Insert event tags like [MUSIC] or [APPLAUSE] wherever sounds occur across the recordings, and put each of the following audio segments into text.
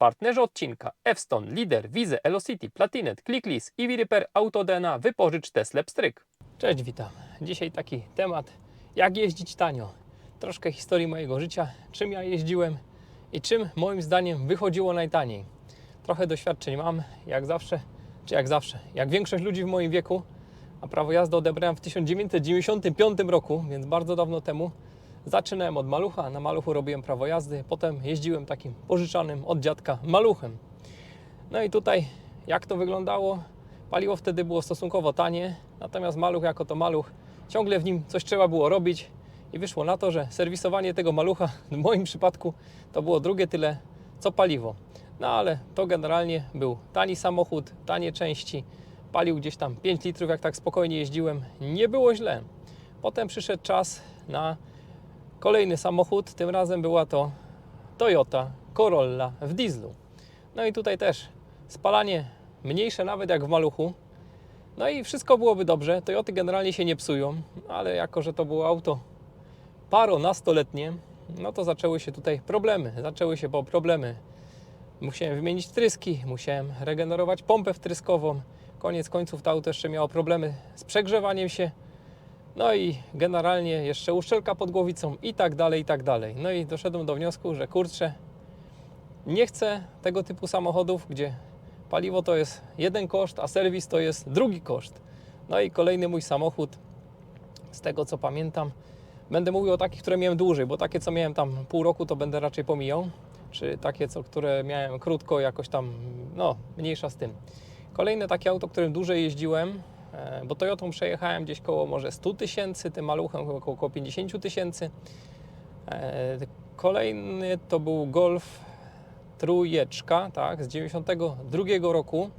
partnerzy odcinka F-Stone, Lider, Wize, Elocity, Platinet, ClickList, EV Repair, Autodena, Wypożycz, Tesla, Pstryk. Cześć, witam. Dzisiaj taki temat, jak jeździć tanio. Troszkę historii mojego życia, czym ja jeździłem i czym moim zdaniem wychodziło najtaniej. Trochę doświadczeń mam, jak zawsze, czy jak zawsze, jak większość ludzi w moim wieku, a prawo jazdy odebrałem w 1995 roku, więc bardzo dawno temu. Zaczynałem od malucha, na maluchu robiłem prawo jazdy, potem jeździłem takim pożyczanym od dziadka maluchem. No i tutaj jak to wyglądało? Paliwo wtedy było stosunkowo tanie, natomiast maluch jako to maluch, ciągle w nim coś trzeba było robić i wyszło na to, że serwisowanie tego malucha w moim przypadku to było drugie tyle co paliwo. No ale to generalnie był tani samochód, tanie części, palił gdzieś tam 5 litrów, jak tak spokojnie jeździłem, nie było źle. Potem przyszedł czas na kolejny samochód, tym razem była to Toyota Corolla w dieslu. No i tutaj też spalanie mniejsze nawet jak w maluchu. No i wszystko byłoby dobrze. Toyoty generalnie się nie psują, ale jako, że to było auto paro nastoletnie, no to zaczęły się tutaj problemy. Zaczęły się po problemy. Musiałem wymienić tryski, musiałem regenerować pompę wtryskową. Koniec końców to auto jeszcze miało problemy z przegrzewaniem się. No i generalnie jeszcze uszczelka pod głowicą i tak dalej, i tak dalej. No i doszedłem do wniosku, że kurczę, nie chcę tego typu samochodów, gdzie paliwo to jest jeden koszt, a serwis to jest drugi koszt. No i kolejny mój samochód, z tego co pamiętam, będę mówił o takich, które miałem dłużej, bo takie co miałem tam pół roku to będę raczej pomijał, czy takie, co, które miałem krótko, jakoś tam, no mniejsza z tym. Kolejne takie auto, którym dłużej jeździłem, bo Toyotą przejechałem gdzieś koło może 100 tysięcy, tym maluchem około około 50 tysięcy. E, Kolejny to był Golf trójeczka, tak, z 92 roku.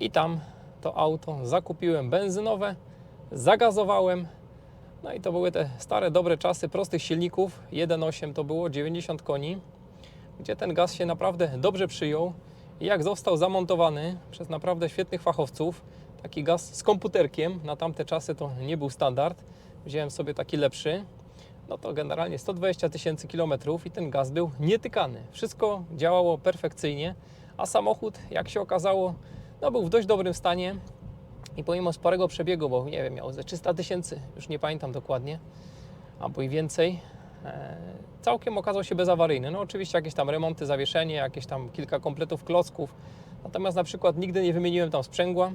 I tam to auto zakupiłem benzynowe, zagazowałem. No i to były te stare, dobre czasy prostych silników. 1.8 to było 90 koni, gdzie ten gaz się naprawdę dobrze przyjął. Jak został zamontowany przez naprawdę świetnych fachowców, taki gaz z komputerkiem, na tamte czasy to nie był standard, wziąłem sobie taki lepszy, no to generalnie 120 tysięcy kilometrów i ten gaz był nietykany. Wszystko działało perfekcyjnie, a samochód, jak się okazało, no był w dość dobrym stanie. I pomimo sporego przebiegu, bo nie wiem, miał ze 300 tysięcy, już nie pamiętam dokładnie, albo i więcej, e, całkiem okazał się bezawaryjny. No oczywiście jakieś tam remonty, zawieszenie, jakieś tam kilka kompletów klocków, natomiast na przykład nigdy nie wymieniłem tam sprzęgła,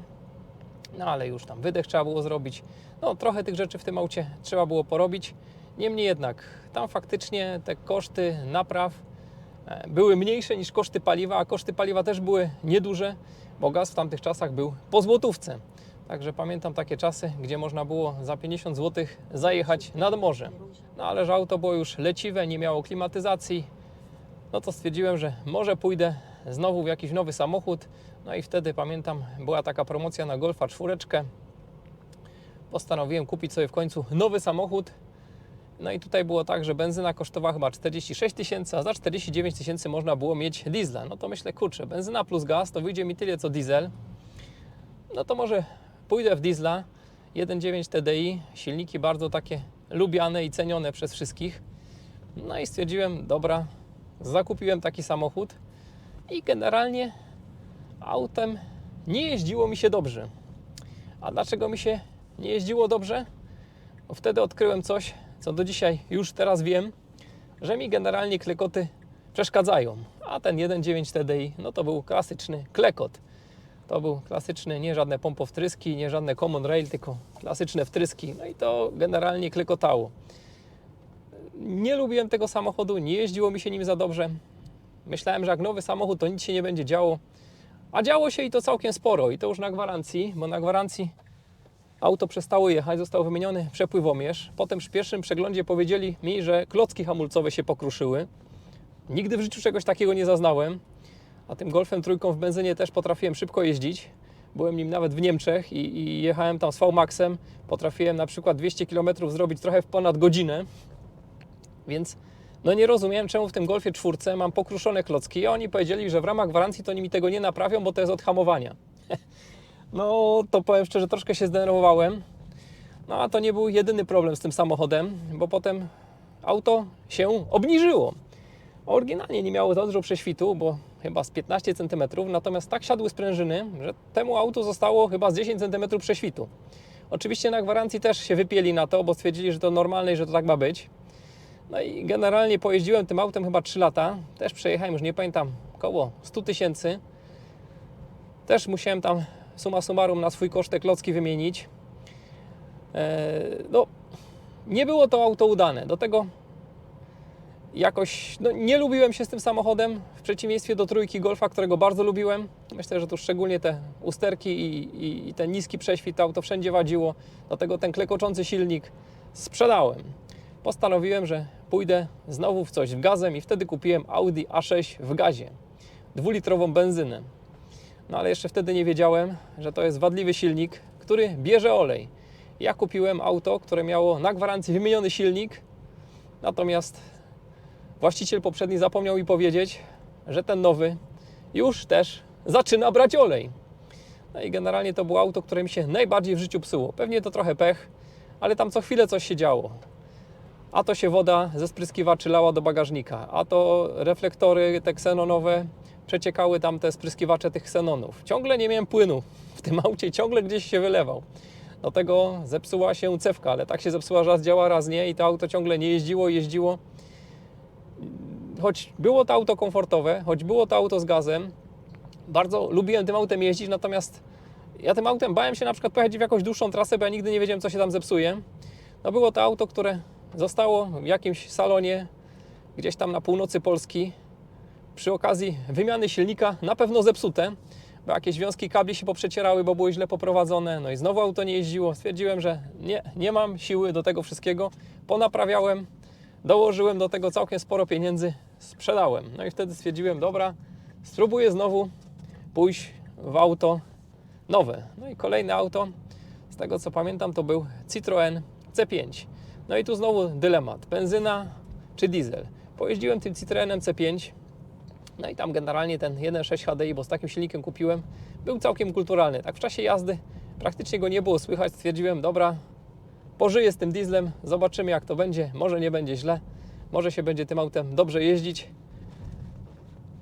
no ale już tam wydech trzeba było zrobić. No trochę tych rzeczy w tym aucie trzeba było porobić. Niemniej jednak tam faktycznie te koszty napraw e, były mniejsze niż koszty paliwa, a koszty paliwa też były nieduże, bo gaz w tamtych czasach był po złotówce. Także pamiętam takie czasy, gdzie można było za 50 zł zajechać nad morze. No ale że auto było już leciwe, nie miało klimatyzacji, no to stwierdziłem, że może pójdę znowu w jakiś nowy samochód. No i wtedy pamiętam, była taka promocja na Golfa czwóreczkę. Postanowiłem kupić sobie w końcu nowy samochód. No i tutaj było tak, że benzyna kosztowała chyba 46 tysięcy, a za 49 tysięcy można było mieć diesla. No to myślę, kurczę, benzyna plus gaz to wyjdzie mi tyle co diesel. No to może pójdę w diesla 1.9 TDI, silniki bardzo takie lubiane i cenione przez wszystkich. No i stwierdziłem, dobra, zakupiłem taki samochód i generalnie autem nie jeździło mi się dobrze. A dlaczego mi się nie jeździło dobrze? Bo wtedy odkryłem coś, co do dzisiaj już teraz wiem, że mi generalnie klekoty przeszkadzają. A ten 1.9 TDI, no to był klasyczny klekot. To był klasyczny, nie żadne pompowtryski, nie żadne common rail, tylko klasyczne wtryski. No i to generalnie klekotało. Nie lubiłem tego samochodu, nie jeździło mi się nim za dobrze. Myślałem, że jak nowy samochód, to nic się nie będzie działo. A działo się i to całkiem sporo. I to już na gwarancji, bo na gwarancji auto przestało jechać, został wymieniony przepływomierz. Potem przy pierwszym przeglądzie powiedzieli mi, że klocki hamulcowe się pokruszyły. Nigdy w życiu czegoś takiego nie zaznałem. A tym Golfem trójką w benzynie też potrafiłem szybko jeździć. Byłem nim nawet w Niemczech i, i jechałem tam z V-Maxem. Potrafiłem na przykład 200 km zrobić trochę w ponad godzinę. Więc no nie rozumiałem, czemu w tym Golfie czwórce mam pokruszone klocki. A oni powiedzieli, że w ramach gwarancji to oni mi tego nie naprawią, bo to jest od hamowania. [LAUGHS] No to powiem szczerze, troszkę się zdenerwowałem. No a to nie był jedyny problem z tym samochodem, bo potem auto się obniżyło. Oryginalnie nie miało za dużo prześwitu, bo chyba z 15 cm, natomiast tak siadły sprężyny, że temu autu zostało chyba z 10 cm prześwitu. Oczywiście na gwarancji też się wypieli na to, bo stwierdzili, że to normalne i że to tak ma być. No i generalnie pojeździłem tym autem chyba 3 lata. Też przejechałem, już nie pamiętam, około 100 tysięcy. Też musiałem tam summa summarum na swój koszt te klocki wymienić. Eee, no, nie było to auto udane. Do tego jakoś no, nie lubiłem się z tym samochodem, w przeciwieństwie do trójki Golfa, którego bardzo lubiłem. Myślę, że tu szczególnie te usterki i, i, i ten niski prześwit to auto wszędzie wadziło. Do tego ten klekoczący silnik sprzedałem. Postanowiłem, że pójdę znowu w coś w gazem i wtedy kupiłem Audi A6 w gazie. Dwulitrową benzynę. No ale jeszcze wtedy nie wiedziałem, że to jest wadliwy silnik, który bierze olej. Ja kupiłem auto, które miało na gwarancji wymieniony silnik, natomiast właściciel poprzedni zapomniał mi powiedzieć, że ten nowy już też zaczyna brać olej. No i generalnie to było auto, które mi się najbardziej w życiu psuło. Pewnie to trochę pech, ale tam co chwilę coś się działo. A to się woda ze spryskiwaczy lała do bagażnika, a to reflektory te ksenonowe przeciekały tam te spryskiwacze tych ksenonów. Ciągle nie miałem płynu w tym aucie, ciągle gdzieś się wylewał. Do tego zepsuła się cewka, ale tak się zepsuła, raz działa, raz nie i to auto ciągle nie jeździło, jeździło. Choć było to auto komfortowe, choć było to auto z gazem, bardzo lubiłem tym autem jeździć, natomiast ja tym autem bałem się na przykład pojechać w jakąś dłuższą trasę, bo ja nigdy nie wiedziałem, co się tam zepsuje. No było to auto, które zostało w jakimś salonie gdzieś tam na północy Polski przy okazji wymiany silnika na pewno zepsute, bo jakieś wiązki kabli się poprzecierały, bo były źle poprowadzone, no i znowu auto nie jeździło. Stwierdziłem, że nie, nie mam siły do tego wszystkiego. Ponaprawiałem, dołożyłem do tego całkiem sporo pieniędzy, sprzedałem. No i wtedy stwierdziłem, dobra, spróbuję znowu pójść w auto nowe. No i kolejne auto, z tego co pamiętam, to był Citroën C5. No i tu znowu dylemat, benzyna czy diesel. Pojeździłem tym Citroenem C5, no i tam generalnie ten 1.6 HDI, bo z takim silnikiem kupiłem, był całkiem kulturalny. Tak w czasie jazdy praktycznie go nie było słychać. Stwierdziłem, dobra, pożyję z tym dieslem, zobaczymy jak to będzie. Może nie będzie źle, może się będzie tym autem dobrze jeździć.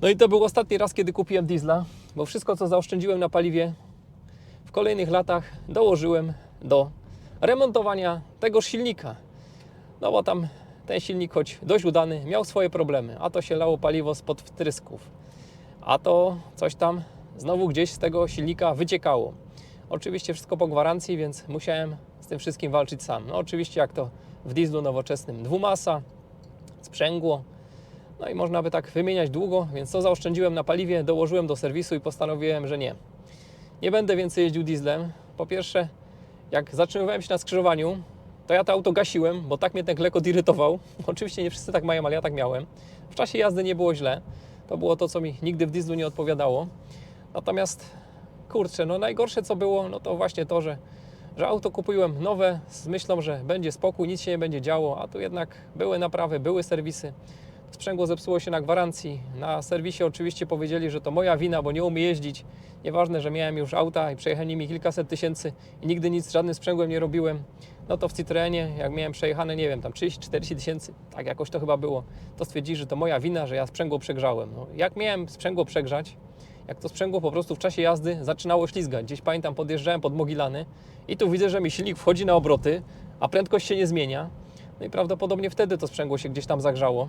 No i to był ostatni raz, kiedy kupiłem diesla, bo wszystko co zaoszczędziłem na paliwie w kolejnych latach dołożyłem do remontowania tegoż silnika. No bo tam ten silnik, choć dość udany, miał swoje problemy. A to się lało paliwo spod wtrysków, a to coś tam znowu gdzieś z tego silnika wyciekało. Oczywiście wszystko po gwarancji, więc musiałem z tym wszystkim walczyć sam. No oczywiście jak to w dieslu nowoczesnym dwumasa, sprzęgło, no i można by tak wymieniać długo, więc co zaoszczędziłem na paliwie, dołożyłem do serwisu i postanowiłem, że nie. Nie będę więcej jeździł dieslem. Po pierwsze, jak zatrzymywałem się na skrzyżowaniu, to ja to auto gasiłem, bo tak mnie ten klekot irytował. [LAUGHS] Oczywiście nie wszyscy tak mają, ale ja tak miałem. W czasie jazdy nie było źle. To było to, co mi nigdy w dieslu nie odpowiadało. Natomiast, kurczę, no najgorsze co było, no to właśnie to, że, że auto kupiłem nowe z myślą, że będzie spokój, nic się nie będzie działo, a tu jednak były naprawy, były serwisy. Sprzęgło zepsuło się na gwarancji. Na serwisie oczywiście powiedzieli, że to moja wina, bo nie umie jeździć. Nieważne, że miałem już auta i przejechałem nimi kilkaset tysięcy i nigdy nic z żadnym sprzęgłem nie robiłem. No to w Citroenie, jak miałem przejechane, nie wiem, tam 30-40 tysięcy, tak jakoś to chyba było, to stwierdzili, że to moja wina, że ja sprzęgło przegrzałem. No, jak miałem sprzęgło przegrzać, jak to sprzęgło po prostu w czasie jazdy zaczynało ślizgać. Gdzieś pamiętam, podjeżdżałem pod Mogilany i tu widzę, że mi silnik wchodzi na obroty, a prędkość się nie zmienia. No i prawdopodobnie wtedy to sprzęgło się gdzieś tam zagrzało.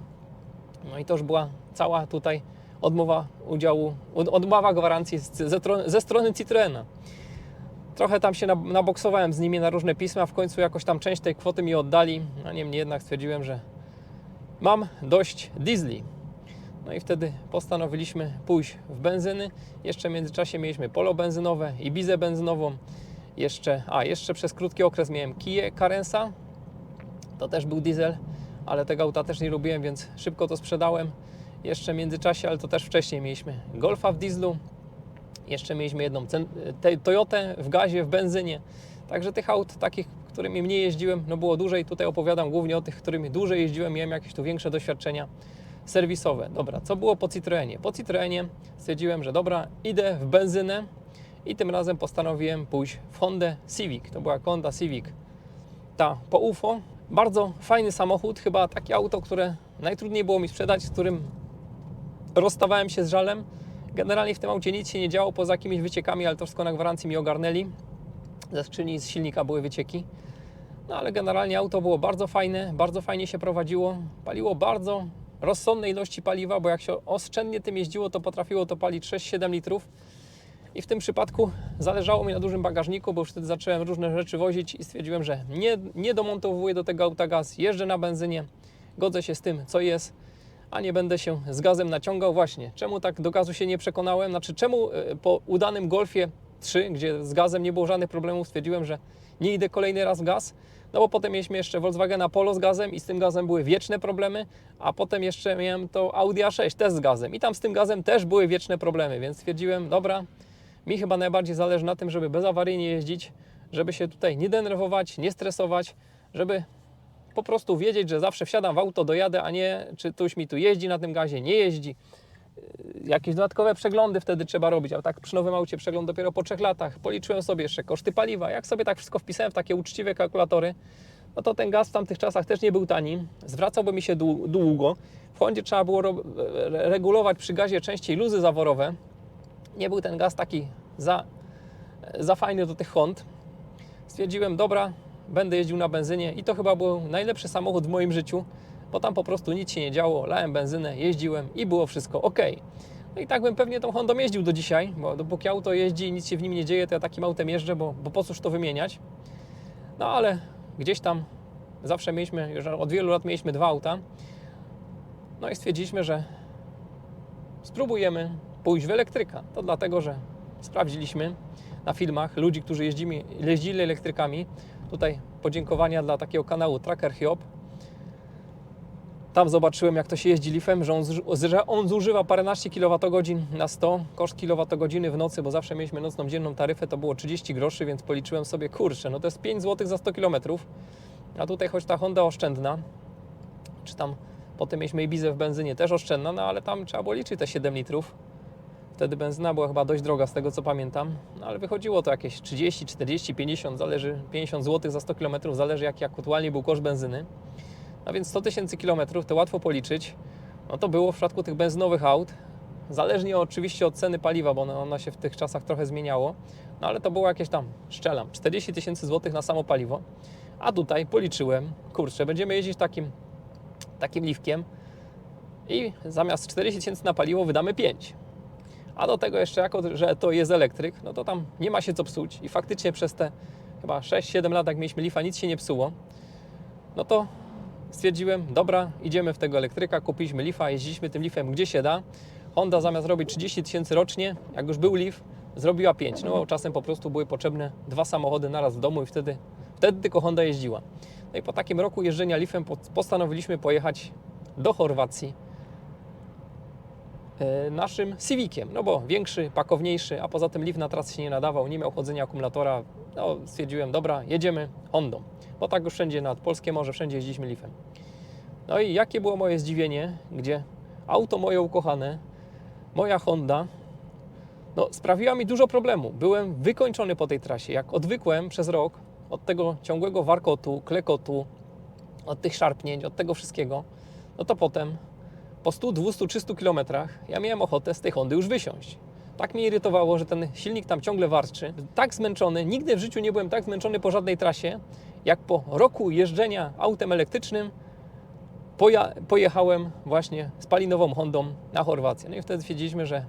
No i to już była cała tutaj odmowa udziału, od- odmowa gwarancji ze, ze strony Citroena. Trochę tam się nab- naboksowałem z nimi na różne pisma, w końcu jakoś tam część tej kwoty mi oddali, a niemniej jednak stwierdziłem, że mam dość diesli. No i wtedy postanowiliśmy pójść w benzyny. Jeszcze w międzyczasie mieliśmy polo benzynowe i bizę benzynową. Jeszcze, a jeszcze przez krótki okres miałem Kia Carensa. To też był diesel, ale tego auta też nie lubiłem, więc szybko to sprzedałem. Jeszcze w międzyczasie, ale to też wcześniej mieliśmy Golfa w dieslu. Jeszcze mieliśmy jedną Toyotę w gazie, w benzynie. Także tych aut takich, którymi mniej jeździłem, no było dłużej. Tutaj opowiadam głównie o tych, którymi dłużej jeździłem, miałem jakieś tu większe doświadczenia serwisowe. Dobra, co było po Citroenie? Po Citroenie stwierdziłem, że dobra, idę w benzynę i tym razem postanowiłem pójść w Hondę Civic. To była Honda Civic ta po UFO. Bardzo fajny samochód, chyba takie auto, które najtrudniej było mi sprzedać, z którym rozstawałem się z żalem. Generalnie w tym aucie nic się nie działo poza jakimiś wyciekami, ale to wszystko na gwarancji mi ogarnęli. Ze skrzyni z silnika były wycieki. No ale generalnie auto było bardzo fajne, bardzo fajnie się prowadziło. Paliło bardzo rozsądne ilości paliwa, bo jak się oszczędnie tym jeździło, to potrafiło to palić 6-7 litrów. I w tym przypadku zależało mi na dużym bagażniku, bo już wtedy zacząłem różne rzeczy wozić i stwierdziłem, że nie, nie domontowuję do tego auta gaz, jeżdżę na benzynie, godzę się z tym, co jest, a nie będę się z gazem naciągał. Właśnie, czemu tak do gazu się nie przekonałem? Znaczy, czemu e, po udanym Golfie 3, gdzie z gazem nie było żadnych problemów, stwierdziłem, że nie idę kolejny raz w gaz? No bo potem mieliśmy jeszcze Volkswagena Polo z gazem i z tym gazem były wieczne problemy, a potem jeszcze miałem to Audi A6 też z gazem i tam z tym gazem też były wieczne problemy, więc stwierdziłem, dobra, mi chyba najbardziej zależy na tym, żeby bezawaryjnie jeździć, żeby się tutaj nie denerwować, nie stresować, żeby po prostu wiedzieć, że zawsze wsiadam w auto, dojadę, a nie czy ktoś mi tu jeździ na tym gazie, nie jeździ. Yy, Jakieś dodatkowe przeglądy wtedy trzeba robić, a tak przy nowym aucie przegląd dopiero po trzech latach. Policzyłem sobie jeszcze koszty paliwa. Jak sobie tak wszystko wpisałem w takie uczciwe kalkulatory, no to ten gaz w tamtych czasach też nie był tani. Zwracałby mi się dłu- długo. W Hondzie trzeba było regulować przy gazie częściej luzy zaworowe. Nie był ten gaz taki za, za fajny do tych Hond. Stwierdziłem, dobra, będę jeździł na benzynie i to chyba był najlepszy samochód w moim życiu, bo tam po prostu nic się nie działo, lałem benzynę, jeździłem i było wszystko ok. No i tak bym pewnie tą Hondą jeździł do dzisiaj, bo dopóki auto jeździ i nic się w nim nie dzieje, to ja takim autem jeżdżę, bo, bo po cóż to wymieniać. No ale gdzieś tam zawsze mieliśmy, już od wielu lat mieliśmy dwa auta. No i stwierdziliśmy, że spróbujemy pójść w elektryka. To dlatego, że sprawdziliśmy na filmach ludzi, którzy jeździli, jeździli elektrykami. Tutaj podziękowania dla takiego kanału Tracker Hiob. Tam zobaczyłem, jak to się jeździ lifem, że on, że on zużywa paręnaście kWh na 100. Koszt kWh w nocy, bo zawsze mieliśmy nocną, dzienną taryfę, to było 30 groszy, więc policzyłem sobie, kurczę, no to jest 5 zł za 100 km. A tutaj choć ta Honda oszczędna, czy tam potem mieliśmy Ibizę w benzynie też oszczędna, no ale tam trzeba było liczyć te 7 litrów. Wtedy benzyna była chyba dość droga z tego co pamiętam, no ale wychodziło to jakieś 30, 40, 50, zależy 50 zł za 100 km, zależy jaki aktualnie był koszt benzyny. A więc 100 tysięcy kilometrów to łatwo policzyć. No to było w przypadku tych benzynowych aut, zależnie oczywiście od ceny paliwa, bo ona, ona się w tych czasach trochę zmieniało, no ale to było jakieś tam, szczelam, 40 tysięcy złotych na samo paliwo. A tutaj policzyłem, kurczę, będziemy jeździć takim, takim liwkiem i zamiast 40 tysięcy na paliwo wydamy 5. A do tego jeszcze jako, że to jest elektryk, no to tam nie ma się co psuć i faktycznie przez te chyba 6-7 lat, jak mieliśmy lifa, nic się nie psuło. No to stwierdziłem, dobra, idziemy w tego elektryka, kupiliśmy lifa, jeździliśmy tym lifem gdzie się da. Honda zamiast robić 30 tysięcy rocznie, jak już był lif, zrobiła 5. No czasem po prostu były potrzebne dwa samochody naraz w domu i wtedy, wtedy tylko Honda jeździła. No i po takim roku jeżdżenia po- postanowiliśmy pojechać do Chorwacji naszym Civiciem, no bo większy, pakowniejszy, a poza tym lift na trasę się nie nadawał, nie miał chodzenia akumulatora. No, stwierdziłem, dobra, jedziemy Hondą, bo tak już wszędzie nad Polskie Morze, wszędzie jeździliśmy lifem. No i jakie było moje zdziwienie, gdzie auto moje ukochane, moja Honda, no, sprawiła mi dużo problemu. Byłem wykończony po tej trasie. Jak odwykłem przez rok od tego ciągłego warkotu, klekotu, od tych szarpnięć, od tego wszystkiego, no to potem po 100, 200, 300 kilometrach ja miałem ochotę z tej Hondy już wysiąść. Tak mnie irytowało, że ten silnik tam ciągle warczy. Tak zmęczony, nigdy w życiu nie byłem tak zmęczony po żadnej trasie, jak po roku jeżdżenia autem elektrycznym poja- pojechałem właśnie spalinową Hondą na Chorwację. No i wtedy stwierdziliśmy, że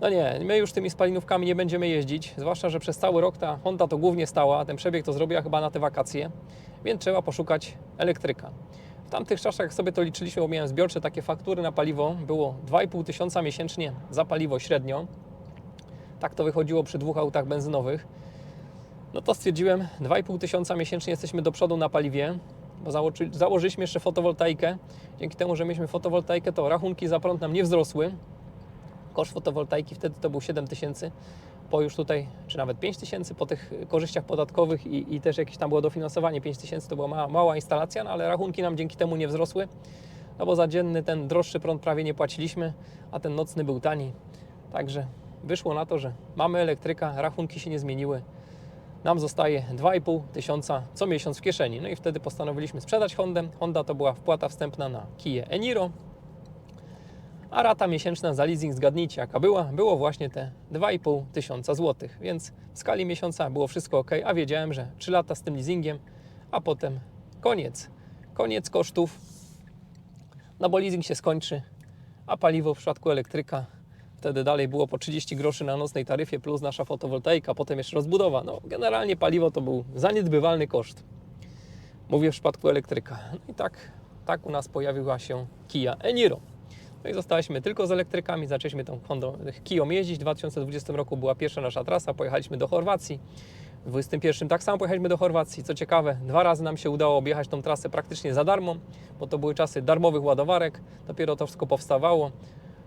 no nie, my już tymi spalinówkami nie będziemy jeździć, zwłaszcza, że przez cały rok ta Honda to głównie stała, ten przebieg to zrobiła chyba na te wakacje, więc trzeba poszukać elektryka. W tamtych czasach, jak sobie to liczyliśmy, bo miałem zbiorcze takie faktury na paliwo, było 2,5 tysiąca miesięcznie za paliwo średnio. Tak to wychodziło przy dwóch autach benzynowych. No to stwierdziłem, 2,5 tysiąca miesięcznie jesteśmy do przodu na paliwie, bo założy, założyliśmy jeszcze fotowoltaikę. Dzięki temu, że mieliśmy fotowoltaikę, to rachunki za prąd nam nie wzrosły. Koszt fotowoltaiki wtedy to był 7 tysięcy, po już tutaj, czy nawet 5 tysięcy po tych korzyściach podatkowych i, i też jakieś tam było dofinansowanie 5 tysięcy, to była mała, mała instalacja, no ale rachunki nam dzięki temu nie wzrosły, no bo za dzienny ten droższy prąd prawie nie płaciliśmy, a ten nocny był tani. Także wyszło na to, że mamy elektryka, rachunki się nie zmieniły. Nam zostaje 2,5 tysiąca co miesiąc w kieszeni. No i wtedy postanowiliśmy sprzedać Hondę. Honda to była wpłata wstępna na Kia Eniro, a rata miesięczna za leasing, zgadnijcie jaka była, było właśnie te 2,5 tysiąca złotych, więc w skali miesiąca było wszystko ok, a wiedziałem, że 3 lata z tym leasingiem, a potem koniec, koniec kosztów, no bo leasing się skończy, a paliwo w przypadku elektryka wtedy dalej było po 30 groszy na nocnej taryfie plus nasza fotowoltaika, potem jeszcze rozbudowa. No generalnie paliwo to był zaniedbywalny koszt. Mówię w przypadku elektryka. No i tak, tak u nas pojawiła się Kia Eniro. No i zostaliśmy tylko z elektrykami, zaczęliśmy tą Hondą Kiją jeździć. W 2020 roku była pierwsza nasza trasa, pojechaliśmy do Chorwacji. W 2021 tak samo pojechaliśmy do Chorwacji. Co ciekawe, dwa razy nam się udało objechać tą trasę praktycznie za darmo, bo to były czasy darmowych ładowarek. Dopiero to wszystko powstawało.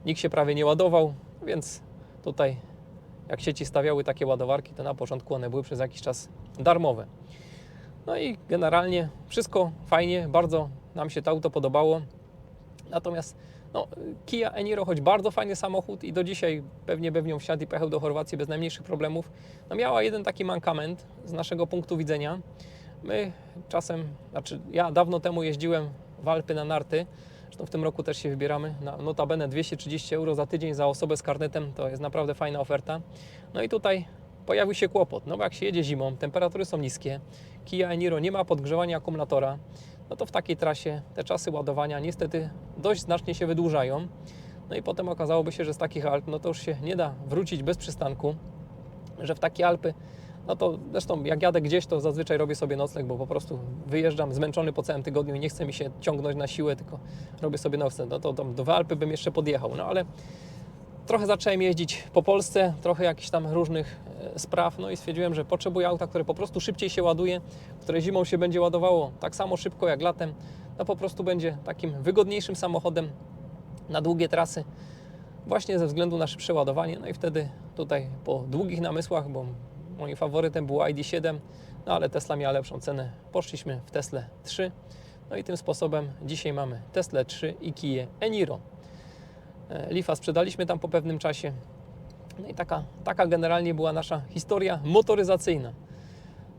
Nikt się prawie nie ładował, więc tutaj jak sieci stawiały takie ładowarki, to na początku one były przez jakiś czas darmowe. No i generalnie wszystko fajnie, bardzo nam się to auto podobało. Natomiast no, Kia Eniro, choć bardzo fajny samochód i do dzisiaj pewnie by w nią wsiadł i pojechał do Chorwacji bez najmniejszych problemów, no miała jeden taki mankament z naszego punktu widzenia. My czasem, znaczy ja dawno temu jeździłem w Alpy na narty, zresztą w tym roku też się wybieramy, na notabene 230 euro za tydzień za osobę z karnetem, to jest naprawdę fajna oferta. No i tutaj pojawił się kłopot, no bo jak się jedzie zimą, temperatury są niskie, Kia Eniro nie ma podgrzewania akumulatora, no to w takiej trasie te czasy ładowania niestety dość znacznie się wydłużają. No i potem okazałoby się, że z takich Alp, no to już się nie da wrócić bez przystanku, że w takie Alpy, no to zresztą jak jadę gdzieś, to zazwyczaj robię sobie nocleg, bo po prostu wyjeżdżam zmęczony po całym tygodniu i nie chce mi się ciągnąć na siłę, tylko robię sobie nocleg. No to tam do Alpy bym jeszcze podjechał, no ale trochę zacząłem jeździć po Polsce, trochę jakichś tam różnych spraw, no i stwierdziłem, że potrzebuję auta, które po prostu szybciej się ładuje, które zimą się będzie ładowało tak samo szybko jak latem, no po prostu będzie takim wygodniejszym samochodem na długie trasy, właśnie ze względu na szybsze ładowanie, no i wtedy tutaj po długich namysłach, bo moim faworytem był ID7, no ale Tesla miała lepszą cenę, poszliśmy w Tesla 3, no i tym sposobem dzisiaj mamy Tesla 3 i Kia Eniro. E, Leafa sprzedaliśmy tam po pewnym czasie. No i taka, taka generalnie była nasza historia motoryzacyjna.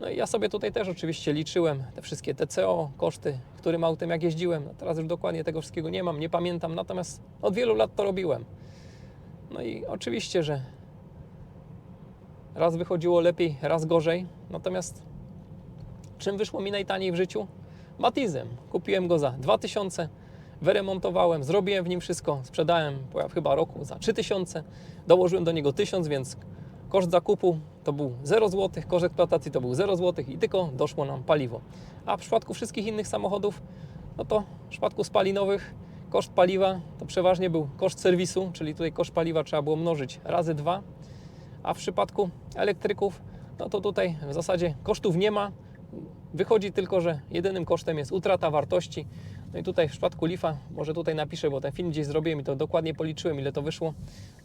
No i ja sobie tutaj też oczywiście liczyłem te wszystkie TCO, koszty, którym autem jak jeździłem. No teraz już dokładnie tego wszystkiego nie mam, nie pamiętam, natomiast od wielu lat to robiłem. No i oczywiście, że raz wychodziło lepiej, raz gorzej. Natomiast czym wyszło mi najtaniej w życiu? Matizem. Kupiłem go za 2000 wyremontowałem, zrobiłem w nim wszystko, sprzedałem po chyba roku za 3000, dołożyłem do niego 1000, więc koszt zakupu to był 0 zł, koszt eksploatacji to był 0 zł i tylko doszło nam paliwo. A w przypadku wszystkich innych samochodów, no to w przypadku spalinowych koszt paliwa to przeważnie był koszt serwisu, czyli tutaj koszt paliwa trzeba było mnożyć razy dwa, a w przypadku elektryków, no to tutaj w zasadzie kosztów nie ma, wychodzi tylko, że jedynym kosztem jest utrata wartości, no i tutaj w przypadku Leafa, może tutaj napiszę, bo ten film gdzieś zrobiłem i to dokładnie policzyłem, ile to wyszło,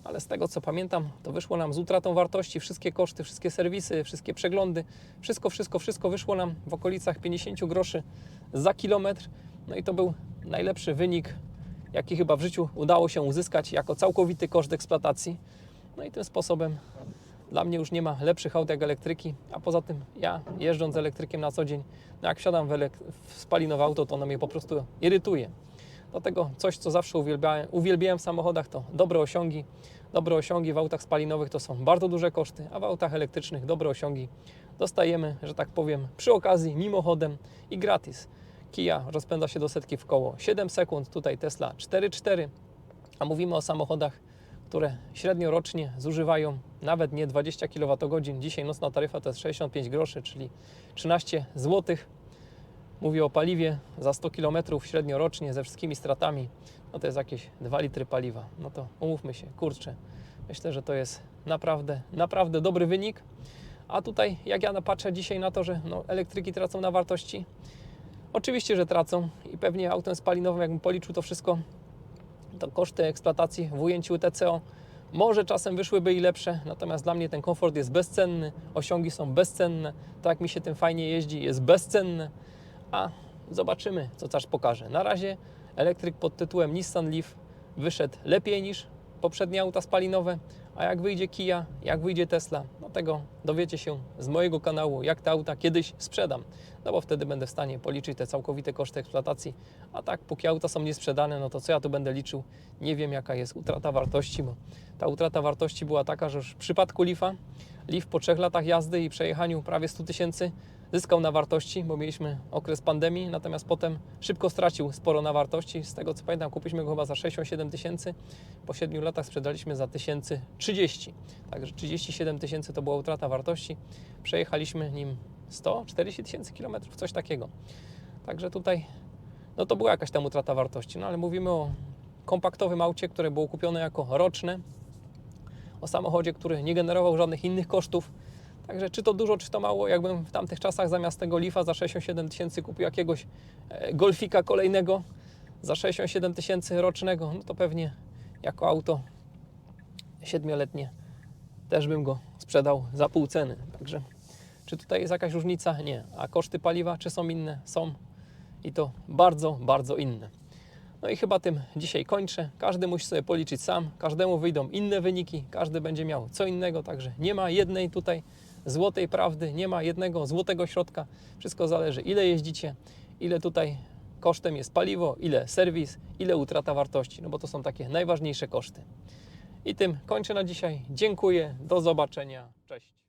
ale z tego co pamiętam, to wyszło nam z utratą wartości, wszystkie koszty, wszystkie serwisy, wszystkie przeglądy, wszystko, wszystko, wszystko wyszło nam w okolicach 50 groszy za kilometr. No i to był najlepszy wynik, jaki chyba w życiu udało się uzyskać jako całkowity koszt eksploatacji. No i tym sposobem dla mnie już nie ma lepszych aut jak elektryki, a poza tym ja jeżdżąc elektrykiem na co dzień, no jak wsiadam w, w spalinowe auto, to ono mnie po prostu irytuje. Dlatego coś, co zawsze uwielbiałem, uwielbiałem w samochodach, to dobre osiągi. Dobre osiągi w autach spalinowych to są bardzo duże koszty, a w autach elektrycznych dobre osiągi dostajemy, że tak powiem, przy okazji, mimochodem i gratis. Kia rozpędza się do setki w koło 7 sekund, tutaj Tesla 4,4, a mówimy o samochodach które średnio rocznie zużywają nawet nie 20 kWh. Dzisiaj nocna taryfa to jest 65 groszy, czyli 13 zł. Mówię o paliwie za 100 km średnio rocznie ze wszystkimi stratami. No to jest jakieś 2 litry paliwa. No to umówmy się, kurczę. Myślę, że to jest naprawdę, naprawdę dobry wynik. A tutaj, jak ja patrzę dzisiaj na to, że no, elektryki tracą na wartości, oczywiście, że tracą i pewnie autem spalinowym, jakbym policzył to wszystko, to koszty eksploatacji w ujęciu TCO może czasem wyszłyby i lepsze, natomiast dla mnie ten komfort jest bezcenny, osiągi są bezcenne, to jak mi się tym fajnie jeździ jest bezcenne, a zobaczymy, co czas pokaże. Na razie elektryk pod tytułem Nissan Leaf wyszedł lepiej niż poprzednie auta spalinowe, a jak wyjdzie Kia, jak wyjdzie Tesla, no tego dowiecie się z mojego kanału, jak te auta kiedyś sprzedam. No bo wtedy będę w stanie policzyć te całkowite koszty eksploatacji, a tak póki auta są niesprzedane, no to co ja tu będę liczył? Nie wiem jaka jest utrata wartości, bo ta utrata wartości była taka, że już w przypadku Leafa, Leaf po trzech latach jazdy i przejechaniu prawie 100 tysięcy zyskał na wartości, bo mieliśmy okres pandemii, natomiast potem szybko stracił sporo na wartości. Z tego co pamiętam, kupiliśmy go chyba za 67 tysięcy, po 7 latach sprzedaliśmy za 1030. Także 37 tysięcy to była utrata wartości. Przejechaliśmy nim 140 tysięcy kilometrów, coś takiego. Także tutaj, no to była jakaś tam utrata wartości, no ale mówimy o kompaktowym aucie, które było kupione jako roczne, o samochodzie, który nie generował żadnych innych kosztów. Także czy to dużo, czy to mało, jakbym w tamtych czasach zamiast tego Leafa za 67 tysięcy kupił jakiegoś e, Golfika kolejnego za 67 tysięcy rocznego, no to pewnie jako auto siedmioletnie też bym go sprzedał za pół ceny. Także czy tutaj jest jakaś różnica? Nie. A koszty paliwa, czy są inne? Są i to bardzo, bardzo inne. No i chyba tym dzisiaj kończę. Każdy musi sobie policzyć sam, każdemu wyjdą inne wyniki, każdy będzie miał co innego, także nie ma jednej tutaj złotej prawdy, nie ma jednego złotego środka. Wszystko zależy, ile jeździcie, ile tutaj kosztem jest paliwo, ile serwis, ile utrata wartości, no bo to są takie najważniejsze koszty. I tym kończę na dzisiaj. Dziękuję, do zobaczenia, cześć.